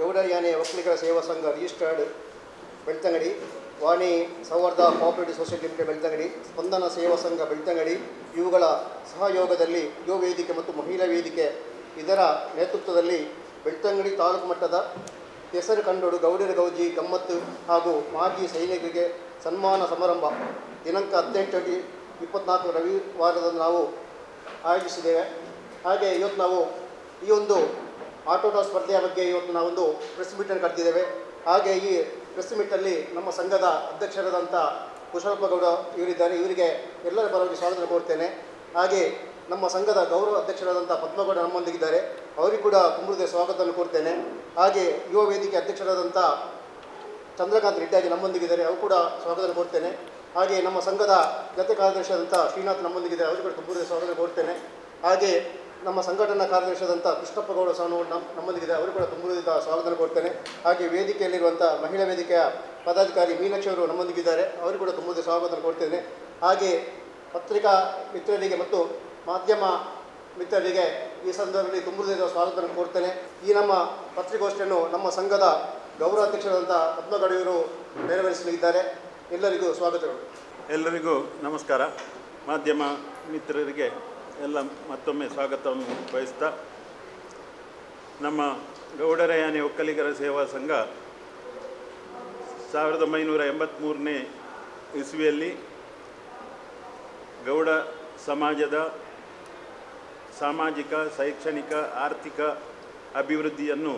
ಗೌಡಯಾನೆ ಒಕ್ಕಲಿಗರ ಸೇವಾ ಸಂಘ registered Belthangady, Vani Souharda cooperative society limited Belthangady, Spandana Seva Sangha Belthangady, ಇವುಗಳ ಸಹಯೋಗದಲ್ಲಿ ಯುವ ವೇದಿಕೆ ಮತ್ತು ಮಹಿಳಾ ವೇದಿಕೆ ಇದರ ನೇತೃತ್ವದಲ್ಲಿ ಬೆಳ್ತಂಗಡಿ ತಾಲೂಕು ಮಟ್ಟದ ಹೆಸರು ಕಂಡೋಡು ಗೌಡರ ಗೌಜಿ, ಗಮ್ಮತ್ತು ಹಾಗೂ ಮಾಜಿ ಸೈನಿಕರಿಗೆ ಸನ್ಮಾನ ಸಮಾರಂಭ. ದಿನಾಂಕ ಹದಿನೆಂಟು ಇಪ್ಪತ್ನಾಲ್ಕು ರವಿವಾರದಂದು ನಾವು ಆಯೋಜಿಸಿದ್ದೇವೆ. ಹಾಗೆ ಇವತ್ತು ನಾವು ಈ ಒಂದು ಆಟೋಟ ಸ್ಪರ್ಧೆಯ ಬಗ್ಗೆ ಇವತ್ತು ನಾವೊಂದು ಪ್ರೆಸ್ ಮೀಟನ್ನು ಕರೆದಿದ್ದೇವೆ ಹಾಗೆ ಈ ಪ್ರೆಸ್ ಮೀಟಲ್ಲಿ ನಮ್ಮ ಸಂಘದ ಅಧ್ಯಕ್ಷರಾದಂಥ ಕುಶಲಪ್ಪ ಗೌಡ ಇವರಿದ್ದಾರೆ. ಇವರಿಗೆ ಎಲ್ಲರ ಪರವಾಗಿ ಸ್ವಾಗತ ಕೋರ್ತೇನೆ. ಹಾಗೆ ನಮ್ಮ ಸಂಘದ ಗೌರವ ಅಧ್ಯಕ್ಷರಾದಂಥ ಪದ್ಮಗೌಡ ನಮ್ಮೊಂದಿಗಿದ್ದಾರೆ. ಅವರಿಗೂ ಕೂಡ ಕುಂಬಳದ ಸ್ವಾಗತವನ್ನು ಕೋರ್ತೇನೆ. ಹಾಗೆ ಯುವ ವೇದಿಕೆ ಅಧ್ಯಕ್ಷರಾದಂಥ ಚಂದ್ರಕಾಂತ್ ರೆಡ್ಡಿಯಾಗಿ ನಮ್ಮೊಂದಿಗಿದ್ದಾರೆ. ಅವರು ಕೂಡ ಸ್ವಾಗತ ಕೋರ್ತೇನೆ. ಹಾಗೆ ನಮ್ಮ ಸಂಘದ ಜತೆ ಕಾರ್ಯದರ್ಶಿಯಾದಂಥ ಶ್ರೀನಾಥ್ ನಮ್ಮೊಂದಿಗಿದ್ದಾರೆ. ಅವರು ಕೂಡ ತುಂಬ ಸ್ವಾಗತ ಕೋರ್ತೇನೆ. ಹಾಗೆ ನಮ್ಮ ಸಂಘಟನಾ ಕಾರ್ಯದರ್ಶಿಯಾದಂಥ ಕೃಷ್ಣಪ್ಪ ಗೌಡ ಸಾನು ನಮ್ಮ ನಮ್ಮಲ್ಲಿದೆ. ಅವರು ಕೂಡ ತುಂಬ ಸ್ವಾಗತ ಕೊಡ್ತೇನೆ. ಹಾಗೆ ವೇದಿಕೆಯಲ್ಲಿರುವಂಥ ಮಹಿಳಾ ವೇದಿಕೆಯ ಪದಾಧಿಕಾರಿ ಮೀನಾಕ್ಷಿ ಅವರು ನಮ್ಮೊಂದಿಗಿದ್ದಾರೆ. ಅವರು ಕೂಡ ತುಂಬಿದ ಸ್ವಾಗತ ಕೊಡ್ತೇನೆ. ಹಾಗೆ ಪತ್ರಿಕಾ ಮಿತ್ರರಿಗೆ ಮತ್ತು ಮಾಧ್ಯಮ ಮಿತ್ರರಿಗೆ ಈ ಸಂದರ್ಭದಲ್ಲಿ ತುಂಬ ಸ್ವಾಗತ ಕೊಡ್ತೇನೆ. ಈ ನಮ್ಮ ಪತ್ರಿಕೋಷ್ಠಿಯನ್ನು ನಮ್ಮ ಸಂಘದ ಗೌರವಾಧ್ಯಕ್ಷರಾದಂಥ ಪದ್ಮಗಡಿಯವರು ನೆರವೇರಿಸಲಿದ್ದಾರೆ. ಎಲ್ಲರಿಗೂ ಸ್ವಾಗತಗಳು. ಎಲ್ಲರಿಗೂ ನಮಸ್ಕಾರ. ಮಾಧ್ಯಮ ಮಿತ್ರರಿಗೆ ಎಲ್ಲ ಮತ್ತೊಮ್ಮೆ ಸ್ವಾಗತವನ್ನು ಬಯಸ್ತಾ, ನಮ್ಮ ಗೌಡರಯಾನೆ ಒಕ್ಕಲಿಗರ ಸೇವಾ ಸಂಘ ಸಾವಿರದ ಒಂಬೈನೂರ ಎಂಬತ್ತ್ಮೂರನೇ ಇಸ್ವಿಯಲ್ಲಿ ಗೌಡ ಸಮಾಜದ ಸಾಮಾಜಿಕ, ಶೈಕ್ಷಣಿಕ, ಆರ್ಥಿಕ ಅಭಿವೃದ್ಧಿಯನ್ನು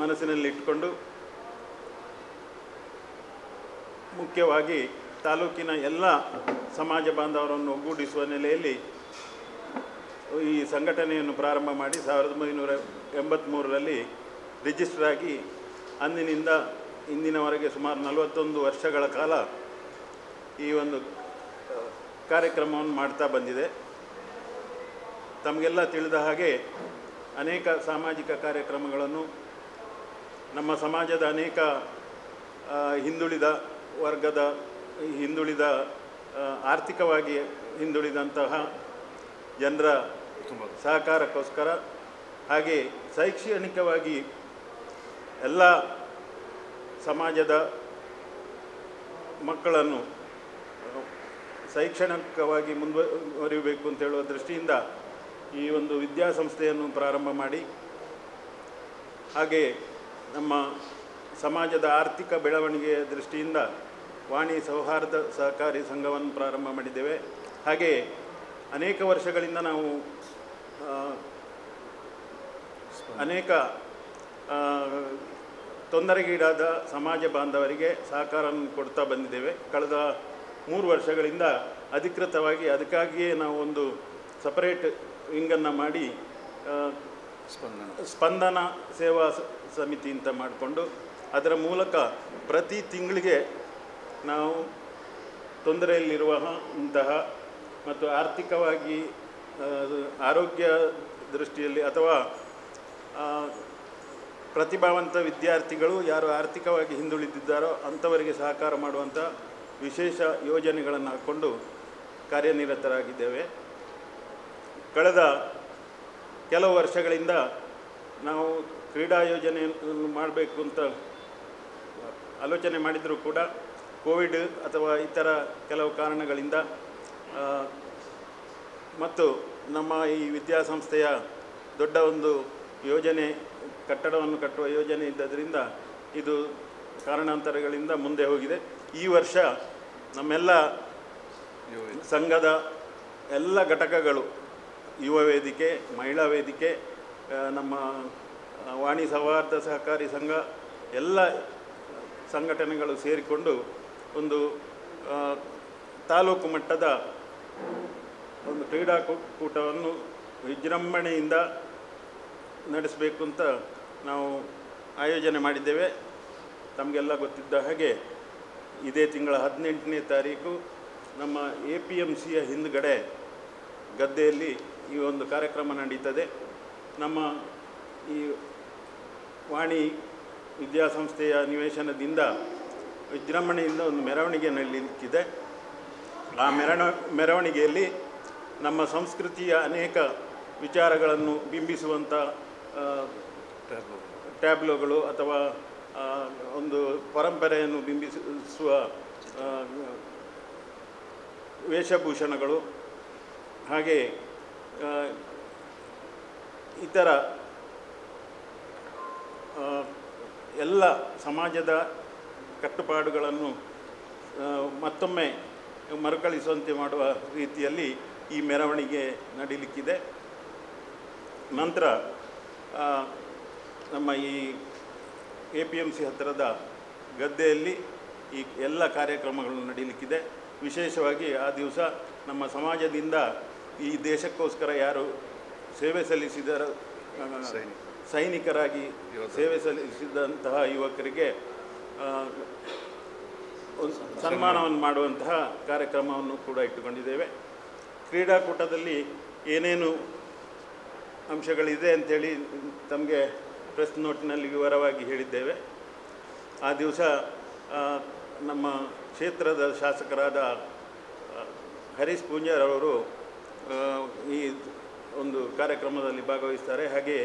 ಮನಸ್ಸಿನಲ್ಲಿಟ್ಟುಕೊಂಡು ಮುಖ್ಯವಾಗಿ ತಾಲೂಕಿನ ಎಲ್ಲ ಸಮಾಜ ಬಾಂಧವರನ್ನು ಒಗ್ಗೂಡಿಸುವ ನೆಲೆಯಲ್ಲಿ ಈ ಸಂಘಟನೆಯನ್ನು ಪ್ರಾರಂಭ ಮಾಡಿ ಸಾವಿರದ ಒಂಬೈನೂರ ಎಂಬತ್ತ್ಮೂರರಲ್ಲಿ ರಿಜಿಸ್ಟರ್ ಆಗಿ ಅಂದಿನಿಂದ ಇಂದಿನವರೆಗೆ ಸುಮಾರು ನಲವತ್ತೊಂದು ವರ್ಷಗಳ ಕಾಲ ಈ ಒಂದು ಕಾರ್ಯಕ್ರಮವನ್ನು ಮಾಡ್ತಾ ಬಂದಿದೆ. ತಮಗೆಲ್ಲ ತಿಳಿದ ಹಾಗೆ ಅನೇಕ ಸಾಮಾಜಿಕ ಕಾರ್ಯಕ್ರಮಗಳನ್ನು ನಮ್ಮ ಸಮಾಜದ ಅನೇಕ ಹಿಂದುಳಿದ ವರ್ಗದ, ಹಿಂದುಳಿದ ಆರ್ಥಿಕವಾಗಿ ಹಿಂದುಳಿದಂತಹ ಜನರ ಸಹಕಾರಕ್ಕೋಸ್ಕರ ಹಾಗೆ ಶೈಕ್ಷಣಿಕವಾಗಿ ಎಲ್ಲ ಸಮಾಜದ ಮಕ್ಕಳನ್ನು ಶೈಕ್ಷಣಿಕವಾಗಿ ಮುಂದುವರಿಬೇಕು ಅಂತ ಹೇಳುವ ದೃಷ್ಟಿಯಿಂದ ಈ ಒಂದು ವಿದ್ಯಾಸಂಸ್ಥೆಯನ್ನು ಪ್ರಾರಂಭ ಮಾಡಿ, ಹಾಗೆ ನಮ್ಮ ಸಮಾಜದ ಆರ್ಥಿಕ ಬೆಳವಣಿಗೆಯ ದೃಷ್ಟಿಯಿಂದ ವಾಣಿ ಸೌಹಾರ್ದ ಸಹಕಾರಿ ಸಂಘವನ್ನು ಪ್ರಾರಂಭ ಮಾಡಿದ್ದೇವೆ. ಹಾಗೆ ಅನೇಕ ವರ್ಷಗಳಿಂದ ನಾವು ಅನೇಕ ತೊಂದರೆಗೀಡಾದ ಸಮಾಜ ಬಾಂಧವರಿಗೆ ಸಹಕಾರವನ್ನು ಕೊಡ್ತಾ ಬಂದಿದ್ದೇವೆ. ಕಳೆದ ಮೂರು ವರ್ಷಗಳಿಂದ ಅಧಿಕೃತವಾಗಿ ಅದಕ್ಕಾಗಿಯೇ ನಾವು ಒಂದು ಸಪರೇಟ್ ವಿಂಗನ್ನು ಮಾಡಿ ಸ್ಪಂದನ ಸ್ಪಂದನ ಸೇವಾ ಸಮಿತಿ ಅಂತ ಮಾಡಿಕೊಂಡು ಅದರ ಮೂಲಕ ಪ್ರತಿ ತಿಂಗಳಿಗೆ ನಾವು ತೊಂದರೆಯಲ್ಲಿರುವ ಇಂತಹ ಮತ್ತು ಆರ್ಥಿಕವಾಗಿ ಆರೋಗ್ಯ ದೃಷ್ಟಿಯಲ್ಲಿ ಅಥವಾ ಪ್ರತಿಭಾವಂತ ವಿದ್ಯಾರ್ಥಿಗಳು ಯಾರು ಆರ್ಥಿಕವಾಗಿ ಹಿಂದುಳಿದಿದ್ದಾರೋ ಅಂಥವರಿಗೆ ಸಹಕಾರ ಮಾಡುವಂಥ ವಿಶೇಷ ಯೋಜನೆಗಳನ್ನು ಹಾಕ್ಕೊಂಡು ಕಾರ್ಯನಿರತರಾಗಿದ್ದೇವೆ. ಕಳೆದ ಕೆಲವು ವರ್ಷಗಳಿಂದ ನಾವು ಕ್ರೀಡಾ ಯೋಜನೆಯನ್ನು ಮಾಡಬೇಕು ಅಂತ ಆಲೋಚನೆ ಮಾಡಿದರೂ ಕೂಡ ಕೋವಿಡ್ ಅಥವಾ ಇತರ ಕೆಲವು ಕಾರಣಗಳಿಂದ ಮತ್ತು ನಮ್ಮ ಈ ವಿದ್ಯಾಸಂಸ್ಥೆಯ ದೊಡ್ಡ ಒಂದು ಯೋಜನೆ, ಕಟ್ಟಡವನ್ನು ಕಟ್ಟುವ ಯೋಜನೆ ಇದ್ದದರಿಂದ ಇದು ಕಾರಣಾಂತರಗಳಿಂದ ಮುಂದೆ ಹೋಗಿದೆ. ಈ ವರ್ಷ ನಮ್ಮೆಲ್ಲ ಸಂಘದ ಎಲ್ಲ ಘಟಕಗಳು, ಯುವ ವೇದಿಕೆ, ಮಹಿಳಾ ವೇದಿಕೆ ನಮ್ಮ ವಾಣಿ ಸೌಹಾರ್ದ ಸಹಕಾರಿ ಸಂಘ, ಎಲ್ಲ ಸಂಘಟನೆಗಳು ಸೇರಿಕೊಂಡು ಒಂದು ತಾಲೂಕು ಮಟ್ಟದ ಒಂದು ಕ್ರೀಡಾಕೂಟವನ್ನು ವಿಜೃಂಭಣೆಯಿಂದ ನಡೆಸಬೇಕು ಅಂತ ನಾವು ಆಯೋಜನೆ ಮಾಡಿದ್ದೇವೆ. ತಮಗೆಲ್ಲ ಗೊತ್ತಿದ್ದ ಹಾಗೆ ಇದೇ ತಿಂಗಳ ಹದಿನೆಂಟನೇ ತಾರೀಕು ನಮ್ಮ ಎ ಪಿ ಎಂ ಸಿಯ ಹಿಂದುಗಡೆ ಗದ್ದೆಯಲ್ಲಿ ಈ ಒಂದು ಕಾರ್ಯಕ್ರಮ ನಡೀತದೆ. ನಮ್ಮ ಈ ವಾಣಿ ವಿದ್ಯಾಸಂಸ್ಥೆಯ ನಿವೇಶನದಿಂದ ವಿಜೃಂಭಣೆಯಿಂದ ಒಂದು ಮೆರವಣಿಗೆ ನಡೀಲಿಕ್ಕಿದೆ. ಆ ಮೆರಣ, ಮೆರವಣಿಗೆಯಲ್ಲಿ ನಮ್ಮ ಸಂಸ್ಕೃತಿಯ ಅನೇಕ ವಿಚಾರಗಳನ್ನು ಬಿಂಬಿಸುವಂಥ ಟ್ಯಾಬ್ಲೋಗಳು ಅಥವಾ ಒಂದು ಪರಂಪರೆಯನ್ನು ಬಿಂಬಿಸುವ ವೇಷಭೂಷಣಗಳು, ಹಾಗೆ ಇತರ ಎಲ್ಲ ಸಮಾಜದ ಕಟ್ಟುಪಾಡುಗಳನ್ನು ಮತ್ತೊಮ್ಮೆ ಮರುಕಳಿಸುವಂತೆ ಮಾಡುವ ರೀತಿಯಲ್ಲಿ ಈ ಮೆರವಣಿಗೆ ನಡೀಲಿಕ್ಕಿದೆ. ನಂತರ ನಮ್ಮ ಈ ಎ ಪಿ ಎಂ ಸಿ ಹತ್ತಿರದ ಗದ್ದೆಯಲ್ಲಿ ಈ ಎಲ್ಲ ಕಾರ್ಯಕ್ರಮಗಳು ನಡೀಲಿಕ್ಕಿದೆ. ವಿಶೇಷವಾಗಿ ಆ ದಿವಸ ನಮ್ಮ ಸಮಾಜದಿಂದ ಈ ದೇಶಕ್ಕೋಸ್ಕರ ಯಾರು ಸೇವೆ ಸಲ್ಲಿಸಿದ ಸೈನಿಕರಾಗಿ ಸೇವೆ ಸಲ್ಲಿಸಿದಂತಹ ಯುವಕರಿಗೆ ಸನ್ಮಾನವನ್ನು ಮಾಡುವಂತಹ ಕಾರ್ಯಕ್ರಮವನ್ನು ಕೂಡ ಇಟ್ಟುಕೊಂಡಿದ್ದೇವೆ. ಕ್ರೀಡಾಕೂಟದಲ್ಲಿ ಏನೇನು ಅಂಶಗಳಿದೆ ಅಂಥೇಳಿ ತಮಗೆ ಪ್ರೆಸ್ ನೋಟ್ನಲ್ಲಿ ವಿವರವಾಗಿ ಹೇಳಿದ್ದೇವೆ. ಆ ದಿವಸ ನಮ್ಮ ಕ್ಷೇತ್ರದ ಶಾಸಕರಾದ ಹರೀಶ್ ಪೂಂಜಾರ್ ಅವರು ಈ ಒಂದು ಕಾರ್ಯಕ್ರಮದಲ್ಲಿ ಭಾಗವಹಿಸ್ತಾರೆ. ಹಾಗೆ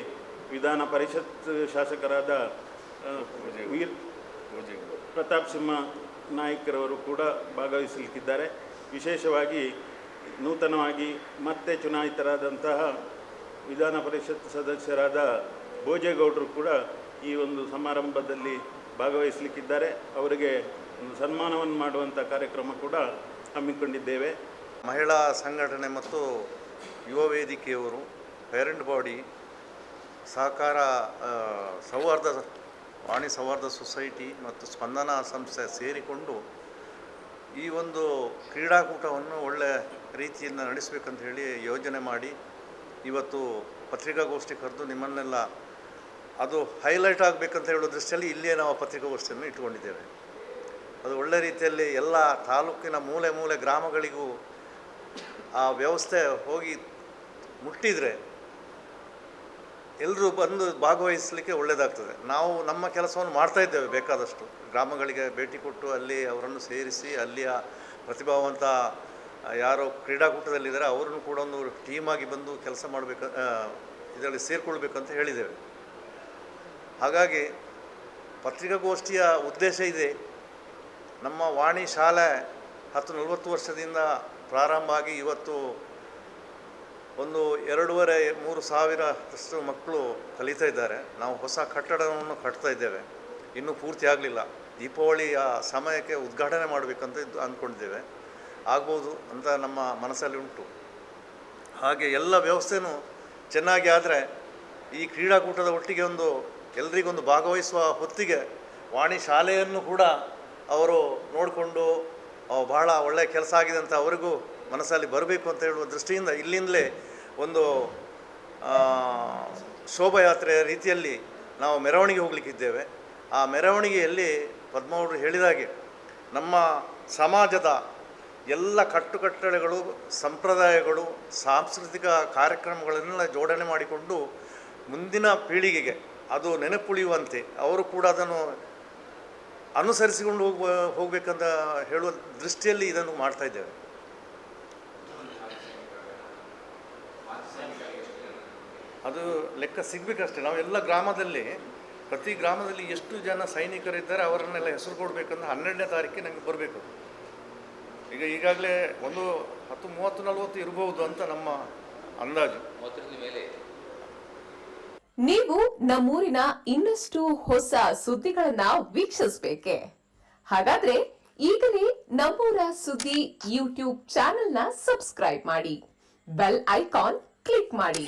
ವಿಧಾನ ಪರಿಷತ್ ಶಾಸಕರಾದ ವೀರ್ ಪ್ರತಾಪ್ ಸಿಂಹ ನಾಯ್ಕರವರು ಕೂಡ ಭಾಗವಹಿಸಲಿಕ್ಕಿದ್ದಾರೆ. ವಿಶೇಷವಾಗಿ ನೂತನವಾಗಿ ಮತ್ತೆ ಚುನಾಯಿತರಾದಂತಹ ವಿಧಾನ ಪರಿಷತ್ ಸದಸ್ಯರಾದ ಭೋಜೇಗೌಡರು ಕೂಡ ಈ ಒಂದು ಸಮಾರಂಭದಲ್ಲಿ ಭಾಗವಹಿಸಲಿಕ್ಕಿದ್ದಾರೆ. ಅವರಿಗೆ ಸನ್ಮಾನವನ್ನು ಮಾಡುವಂಥ ಕಾರ್ಯಕ್ರಮ ಕೂಡ ಹಮ್ಮಿಕೊಂಡಿದ್ದೇವೆ. ಮಹಿಳಾ ಸಂಘಟನೆ ಮತ್ತು ಯುವ ವೇದಿಕೆಯವರು ಪೇರೆಂಟ್ ಬಾಡಿ ಸಹಕಾರ ಸೌಹಾರ್ದ ವಾಣಿ ಸೌಹಾರ್ದ ಸೊಸೈಟಿ ಮತ್ತು ಸ್ಪಂದನ ಸಂಸ್ಥೆ ಸೇರಿಕೊಂಡು ಈ ಒಂದು ಕ್ರೀಡಾಕೂಟವನ್ನು ಒಳ್ಳೆ ರೀತಿಯಿಂದ ನಡೆಸಬೇಕಂತ ಹೇಳಿ ಯೋಜನೆ ಮಾಡಿ ಇವತ್ತು ಪತ್ರಿಕಾಗೋಷ್ಠಿ ಕರೆದು ನಿಮ್ಮನ್ನೆಲ್ಲ ಅದು ಹೈಲೈಟ್ ಆಗಬೇಕಂತ ಹೇಳೋ ದೃಷ್ಟಿಯಲ್ಲಿ ಇಲ್ಲಿಯೇ ನಾವು ಪತ್ರಿಕಾಗೋಷ್ಠಿಯನ್ನು ಇಟ್ಕೊಂಡಿದ್ದೇವೆ ಅದು ಒಳ್ಳೆ ರೀತಿಯಲ್ಲಿ ಎಲ್ಲ ತಾಲೂಕಿನ ಮೂಲೆ ಮೂಲೆ ಗ್ರಾಮಗಳಿಗೂ ಆ ವ್ಯವಸ್ಥೆ ಹೋಗಿ ಮುಟ್ಟಿದರೆ ಎಲ್ಲರೂ ಬಂದು ಭಾಗವಹಿಸಲಿಕ್ಕೆ ಒಳ್ಳೆಯದಾಗ್ತದೆ ನಾವು ನಮ್ಮ ಕೆಲಸವನ್ನು ಮಾಡ್ತಾ ಇದ್ದೇವೆ ಬೇಕಾದಷ್ಟು. ಗ್ರಾಮಗಳಿಗೆ ಭೇಟಿ ಕೊಟ್ಟು ಅಲ್ಲಿ ಅವರನ್ನು ಸೇರಿಸಿ, ಅಲ್ಲಿಯ ಪ್ರತಿಭಾವಂತ ಯಾರೋ ಕ್ರೀಡಾಕೂಟದಲ್ಲಿದ್ದಾರೆ, ಅವರನ್ನು ಕೂಡ ಒಂದು ಟೀಮಾಗಿ ಬಂದು ಕೆಲಸ ಮಾಡಬೇಕು ಇದರಲ್ಲಿ ಸೇರಿಕೊಳ್ಬೇಕಂತ ಹೇಳಿದ್ದೇವೆ. ಹಾಗಾಗಿ ಪತ್ರಿಕಾಗೋಷ್ಠಿಯ ಉದ್ದೇಶ ಇದೆ. ನಮ್ಮ ವಾಣಿ ಶಾಲೆ ಹತ್ತು ನಲವತ್ತು ವರ್ಷದಿಂದ ಪ್ರಾರಂಭ ಆಗಿ ಇವತ್ತು ಒಂದು ಎರಡೂವರೆ, ಮೂರು ಸಾವಿರದಷ್ಟು ಮಕ್ಕಳು ಕಲಿತಾ ಇದ್ದಾರೆ. ನಾವು ಹೊಸ ಕಟ್ಟಡವನ್ನು ಕಟ್ತಾ ಇದ್ದೇವೆ. ಇನ್ನೂ ಪೂರ್ತಿ ಆಗಲಿಲ್ಲ. ದೀಪಾವಳಿಯ ಸಮಯಕ್ಕೆ ಉದ್ಘಾಟನೆ ಮಾಡಬೇಕಂತ ಇದು ಅಂದ್ಕೊಂಡಿದ್ದೇವೆ. ಆಗ್ಬೋದು ಅಂತ ನಮ್ಮ ಮನಸ್ಸಲ್ಲಿ ಉಂಟು. ಹಾಗೆ ಎಲ್ಲ ವ್ಯವಸ್ಥೆನೂ ಚೆನ್ನಾಗಿ ಆದರೆ ಈ ಕ್ರೀಡಾಕೂಟದ ಒಟ್ಟಿಗೆ ಒಂದು ಎಲ್ರಿಗೊಂದು ಭಾಗವಹಿಸುವ ಹೊತ್ತಿಗೆ ವಾಣಿ ಶಾಲೆಯನ್ನು ಕೂಡ ಅವರು ನೋಡಿಕೊಂಡು ಬಹಳ ಒಳ್ಳೆಯ ಕೆಲಸ ಆಗಿದೆ ಅಂತ ಅವರಿಗೂ ಮನಸ್ಸಲ್ಲಿ ಬರಬೇಕು ಅಂತ ಹೇಳುವ ದೃಷ್ಟಿಯಿಂದ ಇಲ್ಲಿಂದಲೇ ಒಂದು ಶೋಭಾಯಾತ್ರೆಯ ರೀತಿಯಲ್ಲಿ ನಾವು ಮೆರವಣಿಗೆ ಹೋಗಲಿಕ್ಕಿದ್ದೇವೆ ಆ ಮೆರವಣಿಗೆಯಲ್ಲಿ ಪದ್ಮವರು ಹೇಳಿದಾಗೆ, ನಮ್ಮ ಸಮಾಜದ ಎಲ್ಲ ಕಟ್ಟುಕಟ್ಟಳೆಗಳು, ಸಂಪ್ರದಾಯಗಳು, ಸಾಂಸ್ಕೃತಿಕ ಕಾರ್ಯಕ್ರಮಗಳನ್ನೆಲ್ಲ ಜೋಡಣೆ ಮಾಡಿಕೊಂಡು ಮುಂದಿನ ಪೀಳಿಗೆಗೆ ಅದು ನೆನಪುಳಿಯುವಂತೆ, ಅವರು ಕೂಡ ಅದನ್ನು ಅನುಸರಿಸಿಕೊಂಡು ಹೋಗುವ, ಹೋಗಬೇಕಂತ ಹೇಳುವ ದೃಷ್ಟಿಯಲ್ಲಿ ಇದನ್ನು ಮಾಡ್ತಾ ಇದ್ದೇವೆ. ಅದು ಲೆಕ್ಕ ಸಿಗಬೇಕಷ್ಟೇ. ನಾವೆಲ್ಲ ಗ್ರಾಮದಲ್ಲಿ ಪ್ರತಿ ಗ್ರಾಮದಲ್ಲಿ ಎಷ್ಟು ಜನ ಸೈನಿಕರಿದ್ದಾರೆ ಅವರನ್ನೆಲ್ಲ ಹೆಸರು ಕೊಡಬೇಕಂದ್ರೆ ಹನ್ನೆರಡನೇ ತಾರೀಕಿಗೆ ನನಗೆ ಬರಬೇಕು. ಈಗ ಈಗಾಗಲೇ ಒಂದು ಹತ್ತು ಮೂವತ್ತು ನಲವತ್ತು ಇರಬಹುದು ಅಂತ ನಮ್ಮ ಅಂದಾಜು. ನೀವು ನಮ್ಮೂರಿನ ಇನ್ನಷ್ಟು ಹೊಸ ಸುದ್ದಿಗಳನ್ನ ವೀಕ್ಷಿಸಬೇಕೆ? ಹಾಗಾದ್ರೆ ಈಗಲೇ ನಮ್ಮೂರ ಸುದ್ದಿ ಯೂಟ್ಯೂಬ್ ಚಾನೆಲ್ನ ಸಬ್ಸ್ಕ್ರೈಬ್ ಮಾಡಿ. ಬೆಲ್ ಐಕಾನ್ ಕ್ಲಿಕ್ ಮಾಡಿ.